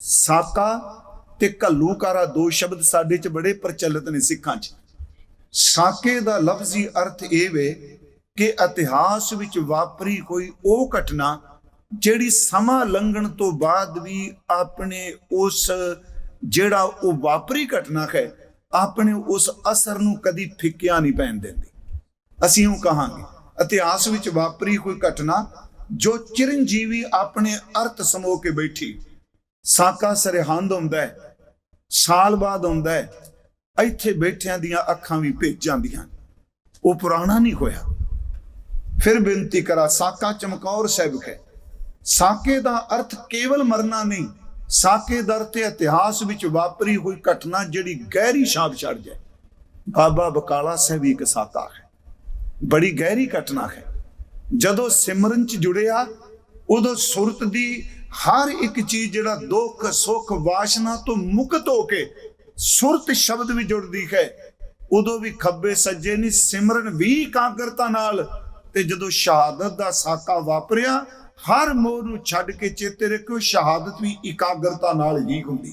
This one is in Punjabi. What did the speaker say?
ਸਾਕਾ ਤੇ ਘੱਲੂਕਾਰਾ ਦੋ ਸ਼ਬਦ ਸਾਡੇ 'ਚ ਬੜੇ ਪ੍ਰਚਲਿਤ ਨੇ ਸਿੱਖਾਂ 'ਚ। ਸਾਕੇ ਦਾ ਲਫ਼ਜ਼ੀ ਅਰਥ ਇਹ ਵੇ ਕਿ ਇਤਿਹਾਸ ਵਿੱਚ ਵਾਪਰੀ ਕੋਈ ਉਹ ਘਟਨਾ ਜਿਹੜੀ ਸਮਾਂ ਲੰਘਣ ਤੋਂ ਬਾਅਦ ਵੀ ਆਪਣੇ ਉਸ ਜਿਹੜਾ ਉਹ ਵਾਪਰੀ ਘਟਨਾ ਹੈ, ਆਪਣੇ ਉਸ ਅਸਰ ਨੂੰ ਕਦੀ ਫਿੱਕਿਆ ਨਹੀਂ ਪੈਣ ਦਿੰਦੀ। ਅਸੀਂ ਉਹ ਕਹਾਂਗੇ, ਇਤਿਹਾਸ ਵਿੱਚ ਵਾਪਰੀ ਕੋਈ ਘਟਨਾ ਜੋ ਚਿਰੰਜੀਵੀ ਆਪਣੇ ਅਰਥ ਸਮੋ ਕੇ ਬੈਠੀ। ਸਾਕਾ ਸਰਹੰਦ ਹੁੰਦਾ ਹੈ, ਸਾਲ ਬਾਅਦ ਹੁੰਦਾ ਹੈ, ਇੱਥੇ ਬੈਠਿਆਂ ਦੀਆਂ ਅੱਖਾਂ ਵੀ ਭੇਜ ਜਾਂਦੀਆਂ ਉਹ ਪੁਰਾਣਾ ਨਹੀਂ ਹੋਇਆ। ਫਿਰ ਬੇਨਤੀ ਕਰਾ, ਸਾਕਾ ਚਮਕੌਰ ਸਾਹਿਬ ਹੈ ਸਾਕੇ ਦਾ ਅਰਥ ਕੇਵਲ ਮਰਨਾ ਨਹੀਂ, ਸਾਕੇ ਦਰ ਤੇ ਇਤਿਹਾਸ ਵਿੱਚ ਵਾਪਰੀ ਹੋਈ ਘਟਨਾ ਜਿਹੜੀ ਗਹਿਰੀ ਛਾਪ ਛੱਡ ਜਾਏ। ਬਾਬਾ ਬਕਾਲਾ ਸਾਹਿਬ ਇੱਕ ਸਾਕਾ ਹੈ। ਬੜੀ ਗਹਿਰੀ ਘਟਨਾ ਹੈ। ਜਦੋਂ ਸਿਮਰਨ ਚ ਜੁੜਿਆ ਉਦੋਂ ਸੁਰਤ ਦੀ ਹਰ ਇੱਕ ਚੀਜ਼ ਜਿਹੜਾ ਦੁੱਖ, ਸੁੱਖ, ਵਾਸ਼ਨਾ ਤੋਂ ਮੁਕਤ ਹੋ ਕੇ ਸੁਰਤ ਸ਼ਬਦ ਵੀ ਜੁੜਦੀ ਹੈ। ਉਦੋਂ ਵੀ ਖੱਬੇ ਸੱਜੇ ਨਹੀਂ ਸਿਮਰਨ ਵੀ ਇਕਾਗਰਤਾ ਨਾਲ। ਤੇ ਜਦੋਂ ਸ਼ਹਾਦਤ ਦਾ ਸਾਕਾ ਵਾਪਰਿਆ, ਹਰ ਮੋਹ ਨੂੰ ਛੱਡ ਕੇ ਚੇਤੇ ਰੱਖਿਓ, ਸ਼ਹਾਦਤ ਵੀ ਇਕਾਗਰਤਾ ਨਾਲ ਹੀ ਹੁੰਦੀ।